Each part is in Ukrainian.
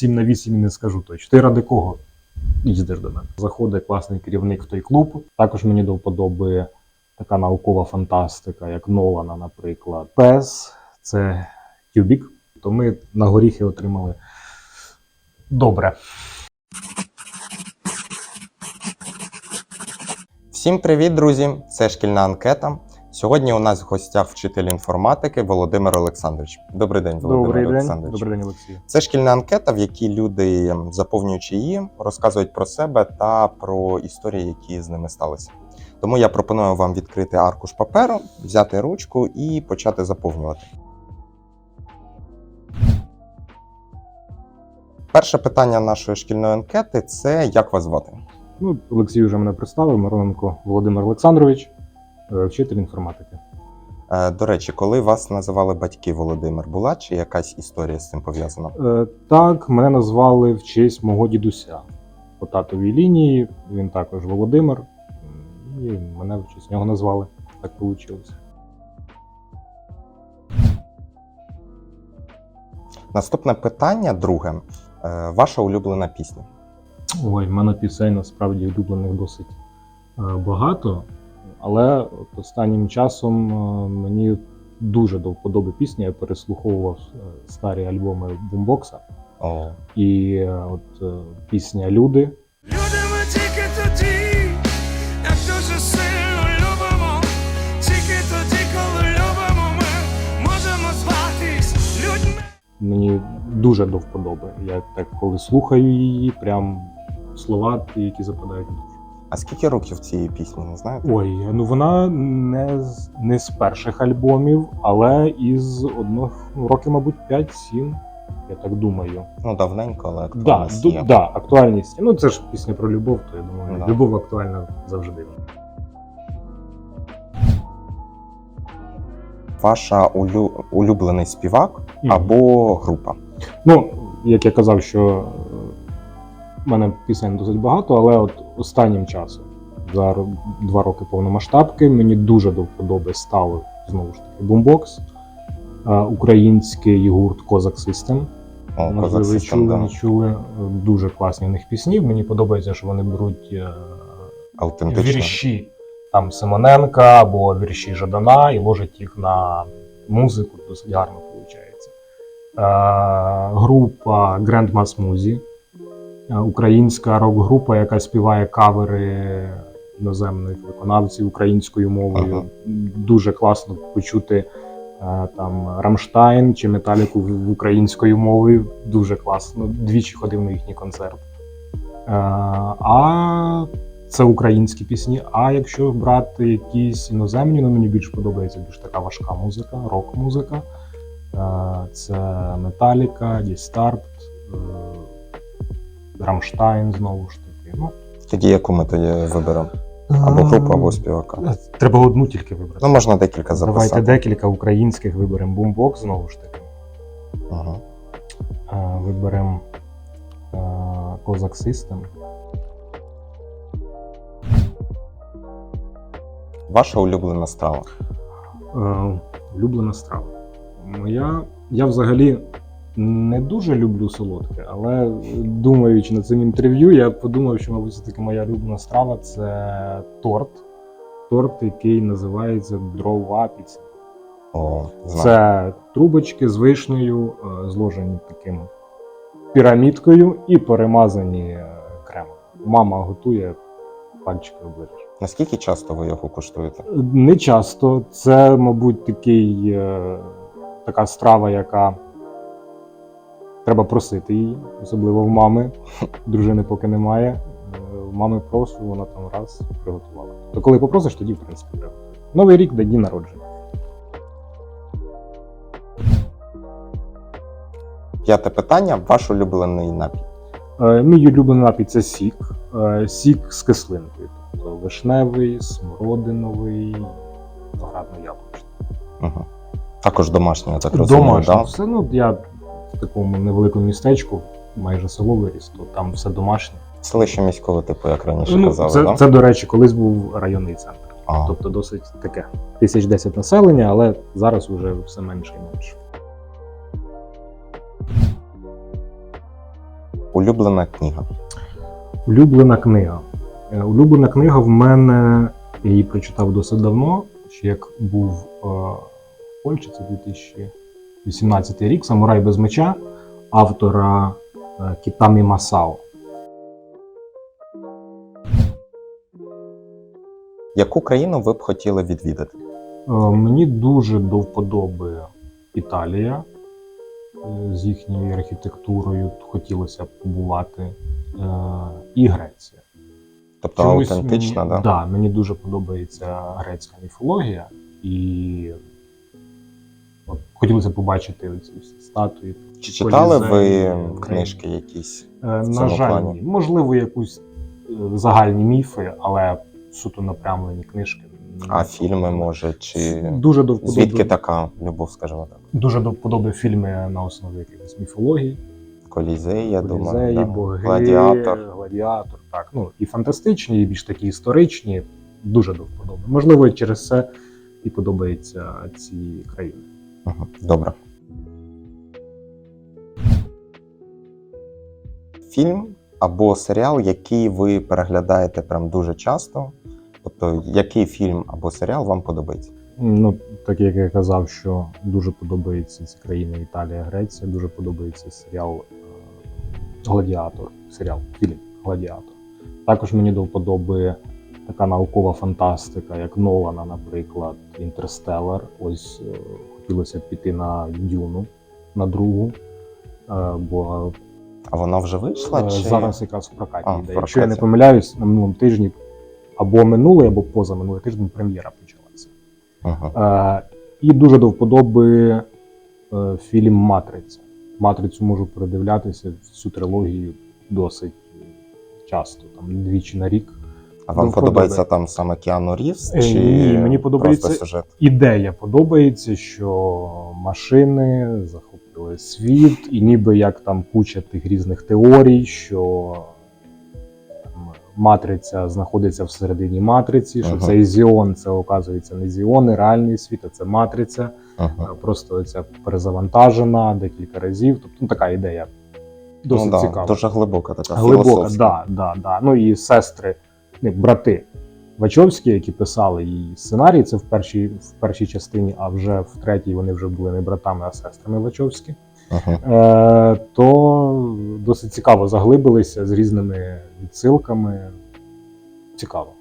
7 на 8 не скажу точно. Ти ради кого їздиш до мене? Заходить класний керівник в той клуб. Також мені до вподоби така наукова фантастика, як Нолана, наприклад. Пес це Кюбік. То ми на горіхи отримали добре. Всім привіт, друзі! Це шкільна анкета. Сьогодні у нас в гостях вчитель інформатики Володимир Олександрович. Добрий день, Володимир Добрий день. Олександрович. Добрий день, Олексій. Це шкільна анкета, в якій люди, заповнюючи її, розказують про себе та про історії, які з ними сталися. Тому я пропоную вам відкрити аркуш паперу, взяти ручку і почати заповнювати. Перше питання нашої шкільної анкети це як вас звати? Ну, Олексій вже мене представив. Мироненко Володимир Олександрович, вчитель інформатики. Е, До речі, коли вас називали батьки Володимир, була чи якась історія з цим пов'язана? Е, Так, мене назвали в честь мого дідуся по татовій лінії. Він також Володимир. І мене в честь нього назвали. Так вийшло. Наступне питання, друге. Е, Ваша улюблена пісня. Ой, в мене пісень насправді улюблених досить е, багато. Але от останнім часом е, мені дуже до вподоби пісня. Я переслуховував е, старі альбоми бумбокса. О, І е, от пісня Люди. Любимо тільки тоді, як дуже сильно любимо, тільки тоді, коли любимо, ми можемо зватись людьми. Мені дуже до вподоби. Я так коли слухаю її, прям слова, ті, які западають. А скільки років цієї пісні, не знаєте? Ой, ну вона не з не з перших альбомів, але із одного ну, років, мабуть, 5-7, я так думаю. Ну, давненько, але Да, актуальність ду, є. да, актуальність. Ну це ж пісня про любов, то я думаю, Да. любов актуальна завжди. Ваша улю... улюблений співак Мгм. або група. Ну, як я казав, що в мене пісень досить багато, але от останнім часом, за два роки повномасштабки, мені дуже до вподоби стали знову ж таки бумбокс, е, український гурт Козак System. О, Можливо, ви чули, да. чули. Е, Дуже класні в них пісні. Мені подобається, що вони беруть е, вірші там Симоненка або вірші Жадана і ложать їх на музику, досить гарно виходить. Група Grandmas Muzi, українська рок-група, яка співає кавери іноземних виконавців українською мовою. Ага. Дуже класно почути е, там Рамштайн чи Металіку в українською мовою. Дуже класно. Двічі ходив на їхній концерт. Е, А це українські пісні. А якщо брати якісь іноземні, ну мені більш подобається більш така важка музика, рок-музика. Е, Це Металіка, Дістарт, Рамштайн знову ж таки. Ну, Тоді яку ми тоді виберемо? Або групу, або співака. Е, Треба одну тільки вибрати. Ну, можна декілька Давайте декілька українських виберемо. Бумбокс знову ж таки. Ага. Е, Виберемо Козак System. Ваша улюблена страва. Е, Улюблена страва. Моя. Я взагалі не дуже люблю солодке, але думаючи над цим інтерв'ю, я подумав, що, мабуть, все-таки моя улюблена страва це торт. Торт, який називається дрова піца. О, знаю. Це трубочки з вишнею, е, зложені таким пірамідкою і перемазані е, кремом. Мама готує пальчики оближеш. Наскільки часто ви його куштуєте? Не часто. Це, мабуть, такий, е, така страва, яка треба просити її, особливо в мами. Дружини поки немає. Е, В мами прошу, вона там раз приготувала. То коли попросиш, тоді, в принципі, приготує. Новий рік до дні народження. П'яте питання. Ваш улюблений напій. Е, Мій улюблений напій це сік. Е, Сік з кислинкою. Тобто вишневий, смородиновий, виноградно-яблучний. Угу. Також домашній, я так розумію, Домашнє. да? Все, ну, я такому невеликому містечку, майже село виріс, то там все домашнє. Селище міського типу, як раніше Ну, казали, це, да? це, до речі, колись був районний центр. А, Тобто досить таке. Тисяч десять населення, але зараз вже все менше і менше. Улюблена книга. Улюблена книга. Е, Улюблена книга в мене, я її прочитав досить давно, ще як був е, в Польщі, це 2018 рік, Самурай без меча автора е, Кітамі Масао. Яку країну ви б хотіли відвідати? Е, Мені дуже до вподоби Італія е, з їхньою архітектурою. Хотілося б побувати. І Греція. Тобто Чомусь аутентична, мені, да? Да, мені дуже подобається грецька міфологія, і от, хотілося побачити ці статуї. Чи читали ви книжки якісь? Е, На жаль, плані. ні. можливо, якусь е, загальні міфи, але суто напрямлені книжки. А фільми, може, чи Дуже до вподоби, звідки така любов, скажімо так? дуже до вподоби фільми на основі якихось міфологій. Колізей, я думаю, да. боги, Гладіатор. Гладіатор, так. Ну, і фантастичні, і більш такі історичні. Дуже до вподоби. Можливо, через це і подобаються ці країни. Добре. Фільм або серіал, який ви переглядаєте прям дуже часто. Тобто, який фільм або серіал вам подобається? Ну, так як я казав, що дуже подобаються ці країни Італія, Греція, дуже подобається серіал е, Гладіатор. Серіал, фільм Гладіатор. Також мені до вподоби така наукова фантастика, як Нолана, наприклад, Інтерстеллар. Ось е, хотілося б піти на Дюну, на другу. е, Бо А вона вже вийшла? Е, чи... Зараз якраз в прокаті А, в йде. Якщо я не помиляюсь, на минулому тижні або минулий, або позаминулий тиждень прем'єра почалася. Ага. Е, і дуже до вподоби е, фільм Матриця. Матрицю можу передивлятися всю трилогію досить часто, там двічі на рік. А вам до подобається там саме Кіану Рівз? Е, Чи ні, мені подобається- сюжет? Ідея подобається, що машини захопили світ, і ніби як там куча тих різних теорій, що там, матриця знаходиться всередині матриці, що Ага. цей зіон це оказується не зіони, реальний світ, а це матриця. Ага. А Просто ця перезавантажена декілька разів. Тобто ну, така ідея досить ну, да, цікава. Дуже глибока така Глибока, філософська. да, да, да. Ну і сестри, не, брати Вачовські, які писали її сценарій, це в першій, в першій частині, а вже в третій вони вже були не братами, а сестрами Вачовські. Ага. Е, то досить цікаво заглибилися з різними відсилками. Цікаво.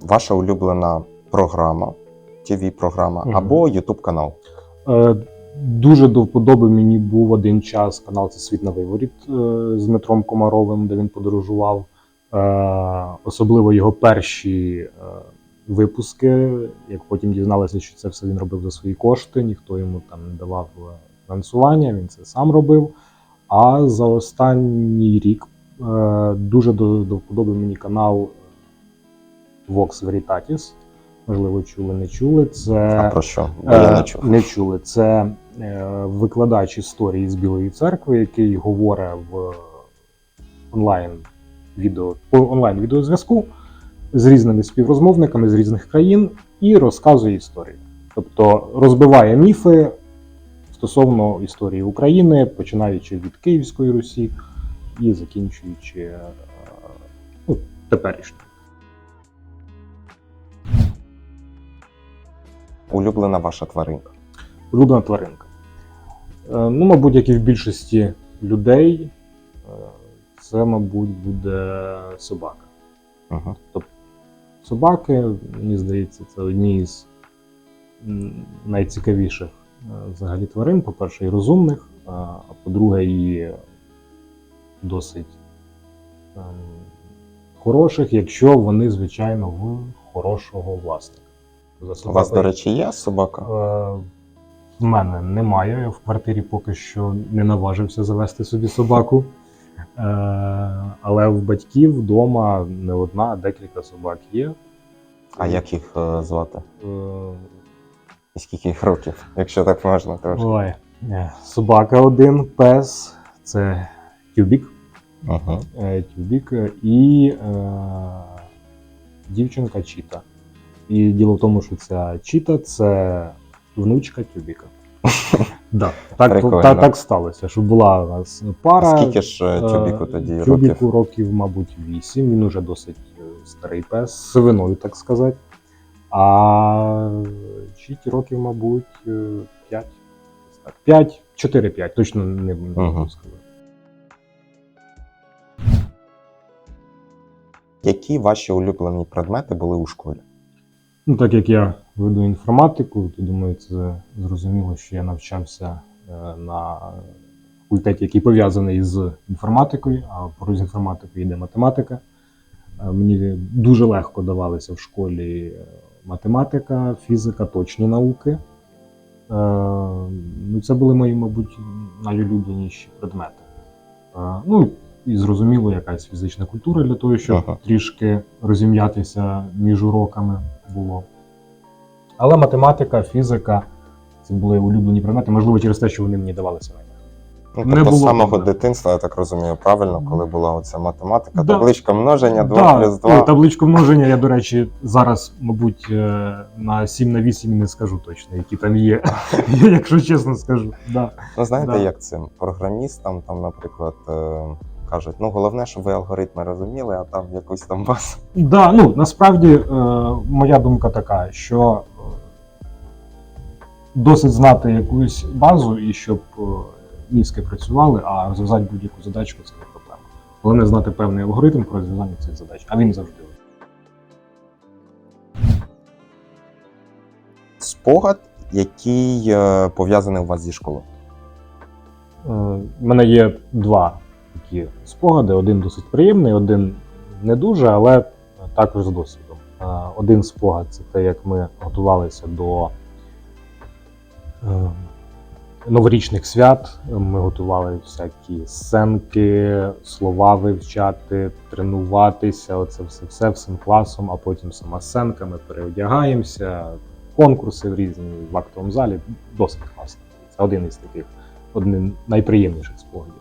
Ваша улюблена програма, tv програма Мгм. або YouTube канал. Е, Дуже до вподоби мені був один час канал це Світ на виворіт е, з Дмитром Комаровим, де він подорожував. Е, Особливо його перші е, випуски, як потім дізналися, що це все він робив за свої кошти, ніхто йому там не давав фінансування, він це сам робив. А за останній рік дуже до, до вподоби мені канал Vox Veritatis. Можливо, чули, не чули. Це А про що? Бо я не чув. Не чули. Це викладач історії з Білої церкви, який говорить в онлайн відео по онлайн відеозв'язку з різними співрозмовниками з різних країн і розказує історію. Тобто розбиває міфи стосовно історії України, починаючи від Київської Русі і закінчуючи е, ну, теперішньою. Улюблена ваша тваринка. Улюблена тваринка. Е, Ну, мабуть, як і в більшості людей, е, це, мабуть, буде собака. Ага. Собаки, мені здається, це одні з найцікавіших е, взагалі тварин. По-перше, і розумних, а по-друге, і досить ем, хороших, якщо вони, звичайно, в хорошого власника. У вас, до речі, є собака? В мене немає. Я в квартирі поки що не наважився завести собі собаку. Е, Але в батьків вдома не одна, а декілька собак є. А як їх е, звати? Е, І скільки їх років, якщо так можна трошки? Ой, е, собака один, пес це тюбік. Ага. е, Тюбік е, і е, дівчинка Чіта. І діло в тому, що ця Чіта це внучка Тюбіка. Да. Так, Прикольно. так, так сталося, що була у нас пара. Скільки ж е, Е, тюбіку тоді Тюбіку років? років, мабуть, 8. Він уже досить е, старий пес, сивиною, так сказати. А чіті років, мабуть, 5. 5, 4-5, точно не, не Мгм. можу сказати. Які ваші улюблені предмети були у школі? Ну, так як я веду інформатику, то думаю, це зрозуміло, що я навчався е, на факультеті, який пов'язаний з інформатикою, а поруч з інформатикою йде математика. Е, Мені дуже легко давалися в школі е, математика, фізика, точні науки. Ну, це були мої, мабуть, найулюбленіші предмети. Ну, і зрозуміло, якась фізична культура для того, щоб Ага. трішки розім'ятися між уроками було. Але математика, фізика це були улюблені предмети, можливо, через те, що вони мені давалися найкраще. Ну, Не тобто з самого проблем. дитинства, я так розумію, правильно, коли була оця математика, Да. табличка множення, 2 Да, плюс ну, 2. табличку множення я, до речі, зараз, мабуть, е, на 7 на 8 не скажу точно, які там є, якщо чесно скажу. Да. Ну, знаєте, Да. як цим програмістам, там, наприклад, е, кажуть, ну головне, щоб ви алгоритми розуміли, а там якусь там базу. Да, ну насправді е, моя думка така, що досить знати якусь базу і щоб е, мізки працювали, а розв'язати будь-яку задачку це не проблема. Головне знати певний алгоритм про розв'язання цих задач, а він завжди. Спогад, який е, пов'язаний у вас зі школою. Е, У мене є два такі спогади: один досить приємний, один не дуже, але також з досвідом. Е, Один спогад це те, як ми готувалися до е, новорічних свят. Ми готували всякі сценки, слова вивчати, тренуватися. Оце все, все всім класом, а потім сама сценка. Ми переодягаємося, конкурси в різні в актовому залі. Досить класно. Це один із таких один найприємніших спогадів.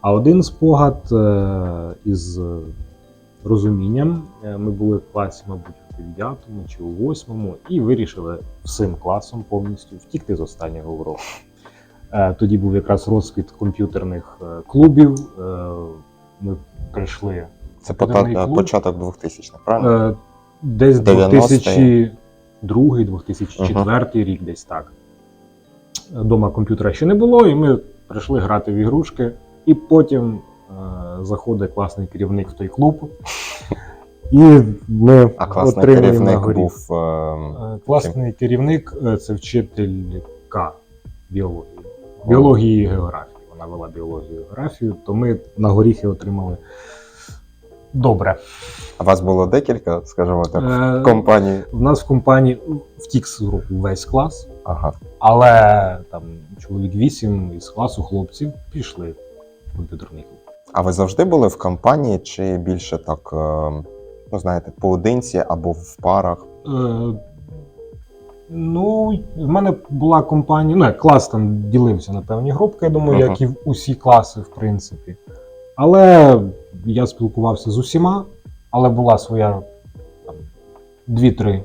А один спогад е, із розумінням. Е, Ми були в класі, мабуть, 9 чи у 8 і вирішили всім класом повністю втікти з останнього уроку. Е, Тоді був якраз розквіт комп'ютерних е, клубів. Е, Ми прийшли Це клуб. початок 2000-х, правильно? Десь 2002-2004 рік, десь так. Дома комп'ютера ще не було, і ми прийшли грати в ігрушки. І потім е, заходить класний керівник в той клуб. І ми а класний отримуємо керівник горі. був. е, Е, Класний керівник е, це вчителька біології. Біології і географії. Вона вела біологію і географію, то ми на горіхи отримали добре. А вас було декілька, скажімо так, Е, в компанії. В нас в компанії втік з групи весь клас, Ага. але там чоловік вісім із класу хлопців пішли в комп'ютерний клуб. А ви завжди були в компанії, чи більше так, е, ну знаєте, поодинці або в парах? Е, ну, в мене була компанія, ну як клас там ділився на певні групки, я думаю, Ага. як і в усі класи, в принципі. Але я спілкувався з усіма, але була своя там, дві-три.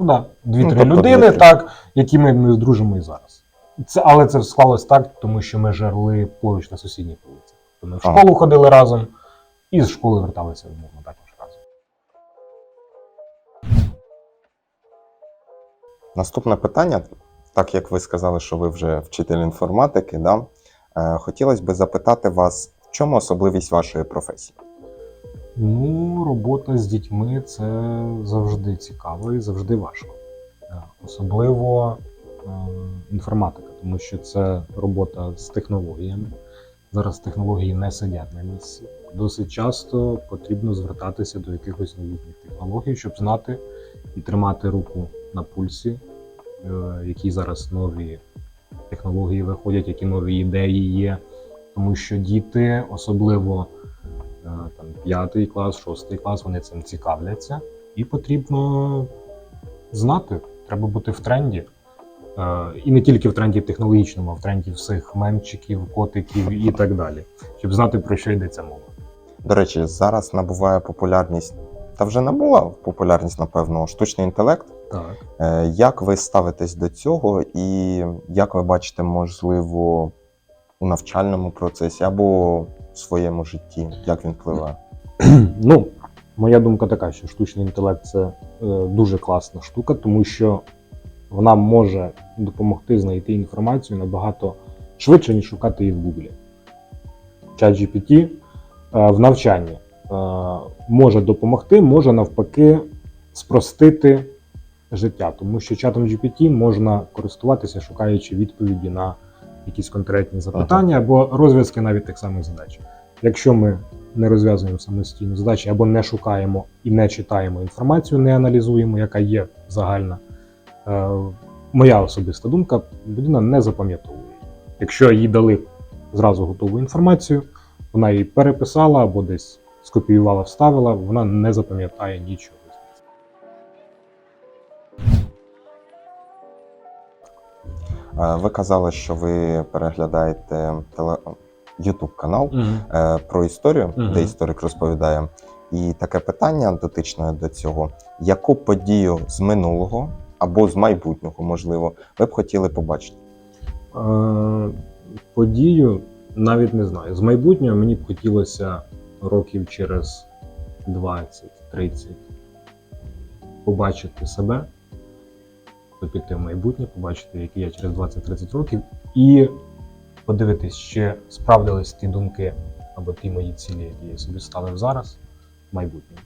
Ну, да, дві-три Ну, тобто людини, дві-три. так, які ми, ми дружимо і зараз. Це, але це склалось так, тому що ми жили поруч на сусідніх вулицях. То Ми в Ага. школу ходили разом, і з школи верталися умовно Наступне питання, так як ви сказали, що ви вже вчитель інформатики, да? е, хотілося б запитати вас, в чому особливість вашої професії? Ну, робота з дітьми це завжди цікаво і завжди важко. Е, Особливо е, інформатика, тому що це робота з технологіями. Зараз технології не сидять на місці. Досить часто потрібно звертатися до якихось новітніх технологій, щоб знати і тримати руку на пульсі, які зараз нові технології виходять, які нові ідеї є. Тому що діти, особливо е, там п'ятий клас, шостий клас, вони цим цікавляться, і потрібно знати, треба бути в тренді. Е, І не тільки в тренді технологічному, а в тренді всіх мемчиків, котиків і так далі, щоб знати про що йдеться мова. До речі, зараз набуває популярність, та вже набула популярність, напевно, штучний інтелект. Так. Е, Як ви ставитесь до цього, і як ви бачите, можливо, у навчальному процесі або в своєму житті, як він впливає? Ну, моя думка така, що штучний інтелект це е, дуже класна штука, тому що вона може допомогти знайти інформацію набагато швидше, ніж шукати її в Гуглі. ChatGPT е, в навчанні може допомогти, може навпаки спростити життя, тому що чатом GPT можна користуватися, шукаючи відповіді на якісь конкретні запитання або розв'язки навіть тих самих задач. Якщо ми не розв'язуємо самостійно задачі або не шукаємо і не читаємо інформацію, не аналізуємо, яка є загальна. Е, моя особиста думка, людина не запам'ятовує. Якщо їй дали зразу готову інформацію, вона її переписала або десь скопіювала, вставила, вона не запам'ятає нічого. Е, Ви казали, що ви переглядаєте теле... YouTube канал е, про історію, Мгм. де історик розповідає. І таке питання дотичне до цього: яку подію з минулого або з майбутнього, можливо, ви б хотіли побачити? Е, подію навіть не знаю. З майбутнього мені б хотілося років через 20-30 побачити себе, то піти в майбутнє, побачити, який я через 20-30 років, і подивитись, чи справдились ті думки або ті мої цілі, які я собі ставив зараз, в майбутньому.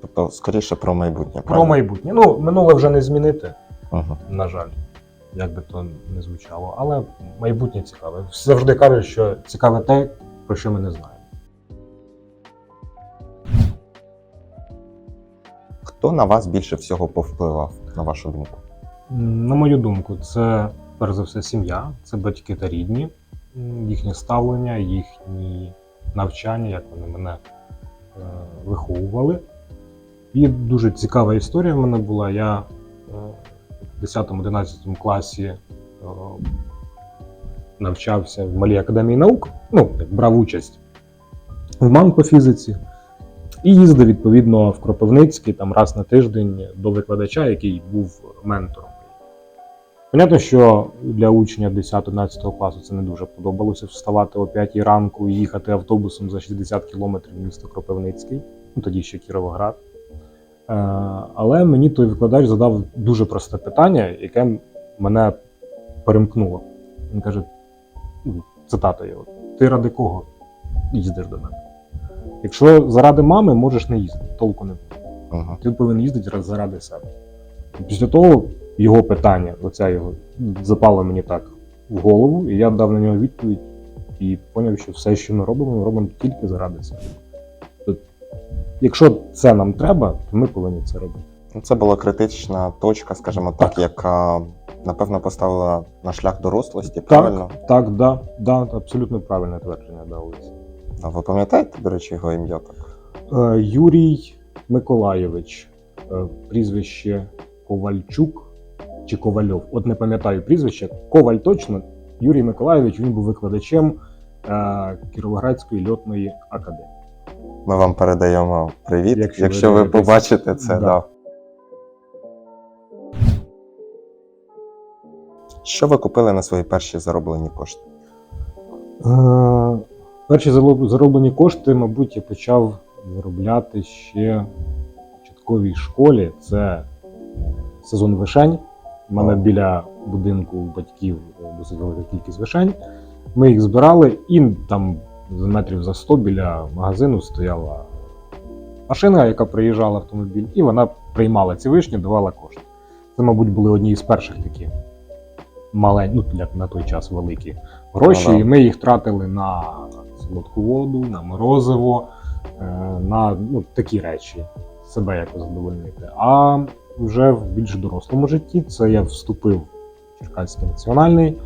Тобто, скоріше про майбутнє. Про правильно? майбутнє. Ну, минуле вже не змінити. Мгм. на жаль, як би то не звучало. Але майбутнє цікаве. Завжди кажуть, що цікаве те, про що ми не знаємо. Хто на вас більше всього повпливав, на вашу думку? На мою думку, це перш за все сім'я, це батьки та рідні, їхнє ставлення, їхні навчання, як вони мене е, виховували. І дуже цікава історія в мене була. Я е, в 10-11 класі е, навчався в Малій академії наук, ну, брав участь в МАН по фізиці. І їздив відповідно в Кропивницький там раз на тиждень до викладача, який був ментором. Понятно, що для учня 10-11 класу це не дуже подобалося вставати о 5 ранку і їхати автобусом за 60 кілометрів в місто Кропивницький, ну тоді ще Кіровоград. Е, Але мені той викладач задав дуже просте питання, яке мене перемкнуло. Він каже: ну, цитата його: Ти ради кого їздиш до мене? Якщо заради мами можеш не їздити, толку не буде. Угу. Ти повинен їздити заради себе. Після того його питання, оця його запало мені так в голову, і я дав на нього відповідь і зрозумів, що все, що ми робимо, ми робимо тільки заради себе. Тобто, якщо це нам треба, то ми повинні це робити. Ну, Це була критична точка, скажімо так, яка напевно поставила на шлях дорослості, правильно? Так, да, да, абсолютно правильне твердження дав Олесь. А ви пам'ятаєте, до речі, його ім'я так? Е, Юрій Миколайович, е, прізвище Ковальчук чи Ковальов. От не пам'ятаю прізвище. Коваль точно. Юрій Миколайович він був викладачем е, Кіровоградської льотної академії. Ми вам передаємо привіт, Якщо якщо, ви ви побачите це. Да. Да. Що ви купили на свої перші зароблені кошти? Перші зароблені кошти, мабуть, я почав заробляти ще в початковій школі. Це сезон вишень. У мене біля будинку батьків досить велика кількість вишень. Ми їх збирали, і там за метрів за 100 біля магазину стояла машина, яка приїжджала автомобіль, і вона приймала ці вишні, давала кошти. Це, мабуть, були одні із перших такі маленькі, ну як на той час великі гроші, Ну, і ми їх тратили на солодку воду, на морозиво, е, на ну, такі речі, себе якось задовольнити. А вже в більш дорослому житті це я вступив в Черкаський національний.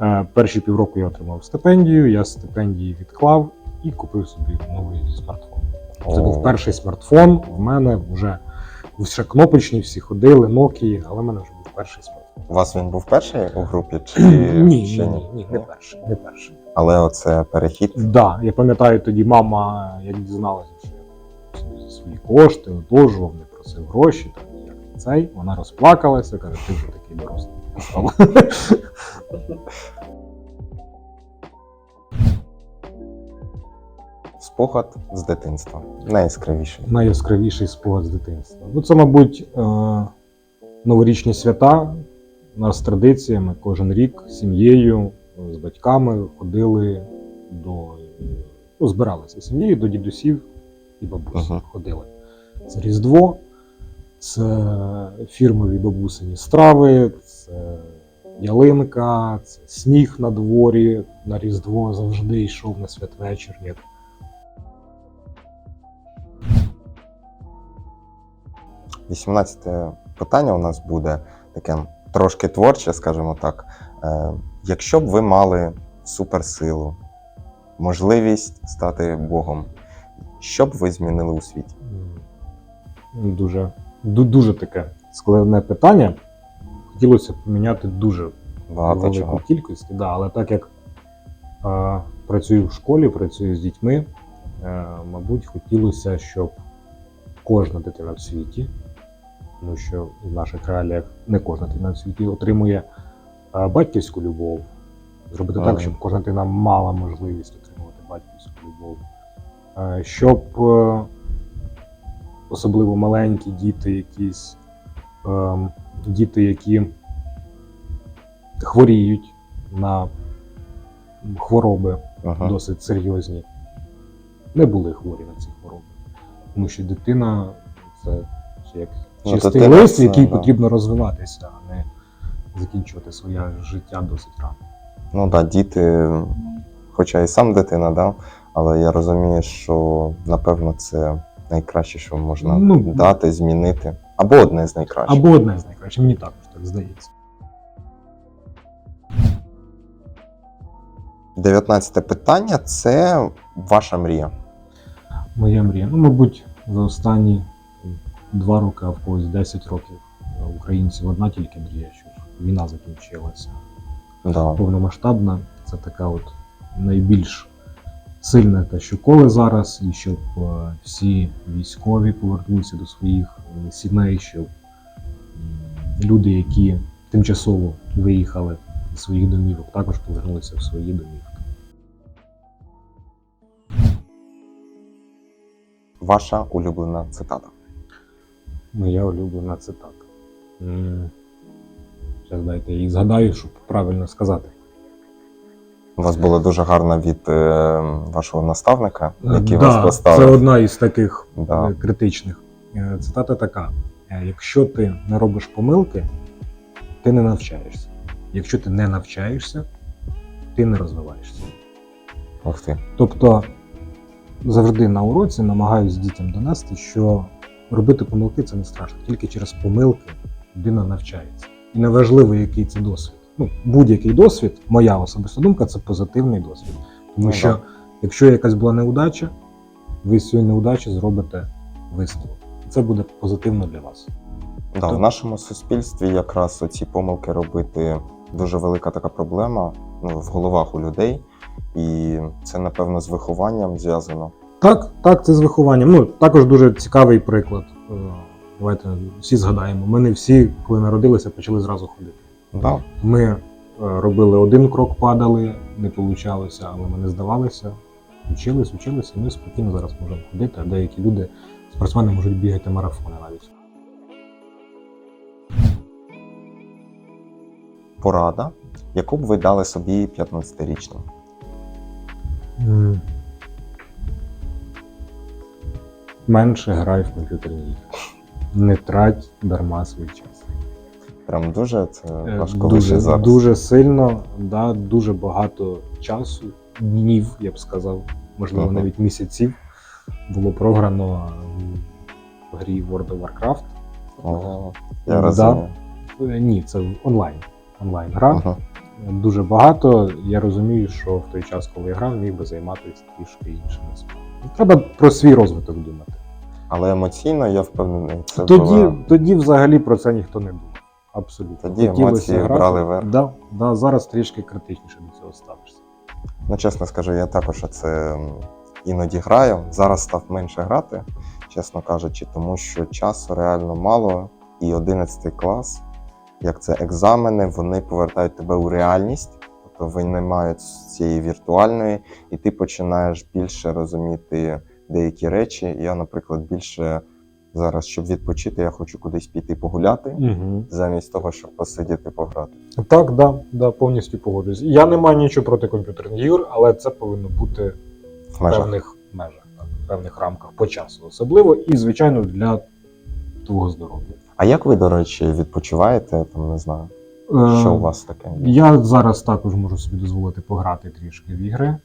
Е, Перші півроку я отримав стипендію, я стипендії відклав і купив собі новий смартфон. Це О. був перший смартфон. В мене вже ще кнопочні всі ходили, Nokia, але в мене вже був перший смартфон. У вас він був перший у групі? Чи Ні, ні, ні, ні, не перший, не перший. Але оце перехід. Да, я пам'ятаю тоді мама, як дізналася, що я за свої кошти одужував, не просив гроші, там ніяк цей, вона розплакалася, каже, ти вже такий дорослий. Спогад з дитинства. Найяскравіший. Найяскравіший спогад з дитинства. Ну, це, мабуть, е, новорічні свята. У нас традиція, ми кожен рік сім'єю, з батьками ходили до. Ну, збиралися сім'єю до дідусів і бабусь. Ага. Ходили. Це Різдво, це фірмові бабусині страви, це ялинка, це сніг на дворі. На Різдво завжди йшов на святвечір, як 18 питання у нас буде таке трошки творче, скажімо так. Якщо б ви мали суперсилу, можливість стати Богом, що б ви змінили у світі? Дуже, дуже таке складне питання. Хотілося б поміняти дуже Багато велику чого. кількість, да, але так як е, працюю в школі, працюю з дітьми, е, мабуть, хотілося, щоб кожна дитина в світі, тому що в наших реаліях не кожна дитина в світі отримує батьківську любов. Зробити так, щоб кожна дитина мала можливість отримувати батьківську любов. Е, щоб е, особливо маленькі діти, якісь діти, які хворіють на хвороби Ага. досить серйозні, не були хворі на ці хвороби. Тому що дитина це як Ну, чистий дитина лист, який да. потрібно розвиватися, а не закінчувати своє життя досить рано. Ну так, да, діти, хоча і сам дитина, да, але я розумію, що напевно це найкраще, що можна Ну, дати, змінити. Або одне з найкращих. Або одне з найкращих, мені також так здається. 19 питання це ваша мрія. Моя мрія. Ну, мабуть, за останні два роки, а в когось 10 років українців одна тільки мрія, війна закінчилася. Да. Повномасштабна це така от найбільш сильне те, що коле зараз, і щоб е, всі військові повернулися до своїх е, сімей, щоб люди, які тимчасово виїхали з своїх домівок, також повернулися в свої домівки. Ваша улюблена цитата. Моя улюблена цитата. Зараз дайте я згадаю, щоб правильно сказати. У вас була дуже гарна від е, вашого наставника, який Е, Да, вас це одна із таких Да. е, критичних. Е, Цитата така: якщо ти не робиш помилки, ти не навчаєшся. Якщо ти не навчаєшся, ти не розвиваєшся. Ух ти. Тобто завжди на уроці намагаюсь дітям донести, що робити помилки це не страшно. Тільки через помилки людина навчається. І неважливо, який це досвід. Ну, будь-який досвід, моя особиста думка, це позитивний досвід. Тому Ну, що да. якщо якась була неудача, ви з цієї неудачі зробите висновок. Це буде позитивно для вас. Да, То- в нашому суспільстві якраз оці помилки робити дуже велика така проблема ну, в головах у людей. І це, напевно, з вихованням зв'язано. Так, так, це з вихованням. Ну, також дуже цікавий приклад. Давайте всі згадаємо. Ми не всі, коли народилися, почали зразу ходити. Да. Ми е, робили один крок, падали, не получалося, але ми не здавалися. Вчились, вчилися, і ми спокійно зараз можемо ходити, а деякі люди, спортсмени, можуть бігати марафони навіть. Порада, яку б ви дали собі 15-річним. М. Менше грай в комп'ютерні ігри. Не трать дарма свій час. Прям дуже це Е, важко дуже, зараз. дуже сильно, да, дуже багато часу, днів, я б сказав, можливо, Ага. навіть місяців було програно в грі World of Warcraft. О, я Да. розумію. Е, Ні, це онлайн. Онлайн гра. Ага. Дуже багато. Я розумію, що в той час, коли я грав, міг би займатися трішки іншими справами. Треба про свій розвиток думати. Але емоційно я впевнений, це Тоді, була... тоді взагалі про це ніхто не думав. Абсолютно. Тоді емоції брали верх. Да, да, зараз трішки критичніше до цього ставишся. Ну, чесно скажу, я також це іноді граю. Зараз став менше грати, чесно кажучи, тому що часу реально мало і 11 клас, як це екзамени, вони повертають тебе у реальність, тобто вони мають з цієї віртуальної, і ти починаєш більше розуміти деякі речі. Я, наприклад, більше зараз, щоб відпочити, я хочу кудись піти погуляти, Угу. замість того, щоб посидіти пограти. Так, да, да, повністю погоджуюсь. Я не маю нічого проти комп'ютерних ігор, але це повинно бути В межах. певних межах, так, в певних рамках по часу, особливо і, звичайно, для твого здоров'я. А як ви, до речі, відпочиваєте? Там не знаю, Е, що у вас таке? Я зараз також можу собі дозволити пограти трішки в ігри.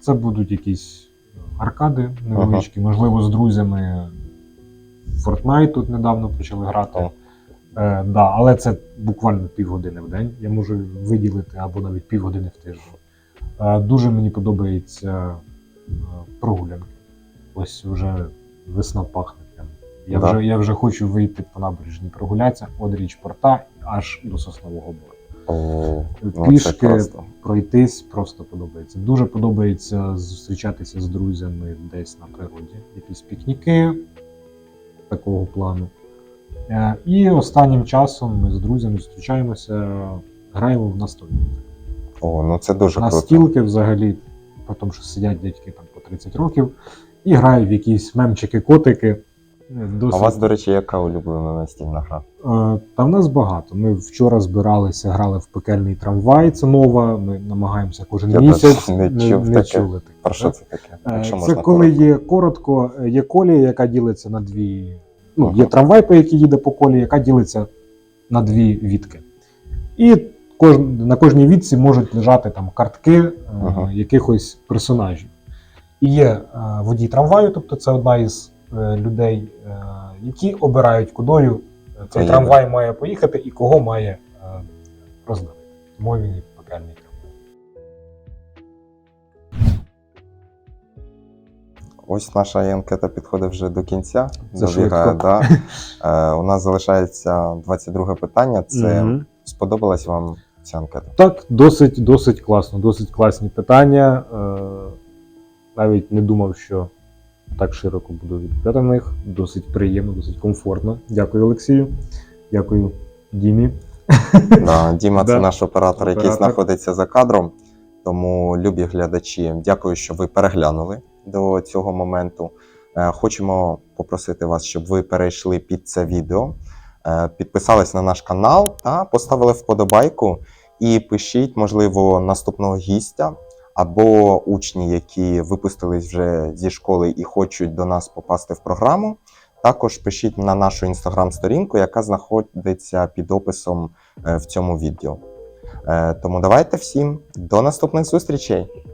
Це будуть якісь аркади невеличкі, можливо, з друзями. Fortnite тут недавно почали грати. Е, да, але це буквально півгодини в день. Я можу виділити або навіть півгодини в тиждень. Е, дуже мені подобається е, прогулянки. Ось вже весна пахне. Прям. Я, Да. вже, я вже хочу вийти по набережні прогулятися від річ порта аж до соснового бору. О, ну, Пішки просто. пройтись просто подобається. Дуже подобається зустрічатися з друзями десь на природі, якісь пікніки такого плану. Е, І останнім часом ми з друзями зустрічаємося, граємо в настольні. О, ну це дуже круто. Настілки взагалі, тому що сидять дядьки там по 30 років і грають в якісь мемчики-котики. Е, А у вас, до речі, яка улюблена настільна гра? Е, Та в нас багато. Ми вчора збиралися, грали в пекельний трамвай. Це нова. Ми намагаємося кожен Я місяць. теж не чув таке. чули таке, Про що це таке? Е, Якщо Це можна коли коротко. є коротко, е, є колія, яка ділиться на дві. Ну, є трамвай, по якій їде по колії, яка ділиться на дві відки. І кож... на кожній відці можуть лежати там картки е, Ага. якихось персонажів. І є е, водій трамваю, тобто це одна із е, людей, е, які обирають, кудою е, цей трамвай має поїхати і кого має е, роздавити. Тому він пекельний трамвай. Ось наша анкета підходить вже до кінця. Швидко. да. Е, у нас залишається 22 питання. Це Мгм. сподобалась вам ця анкета? Так, досить, досить класно, досить класні питання. Е, навіть не думав, що так широко буду відповідати на них. Досить приємно, досить комфортно. Дякую, Олексію. Дякую, Дімі. Да, Діма, це наш оператор, який знаходиться за кадром. Тому, любі глядачі, дякую, що ви переглянули до цього моменту. Е, Хочемо попросити вас, щоб ви перейшли під це відео, е, підписались на наш канал та поставили вподобайку. І пишіть, можливо, наступного гістя або учні, які випустились вже зі школи і хочуть до нас попасти в програму. Також пишіть на нашу інстаграм-сторінку, яка знаходиться під описом е, в цьому відео. Е, Тому давайте всім до наступних зустрічей!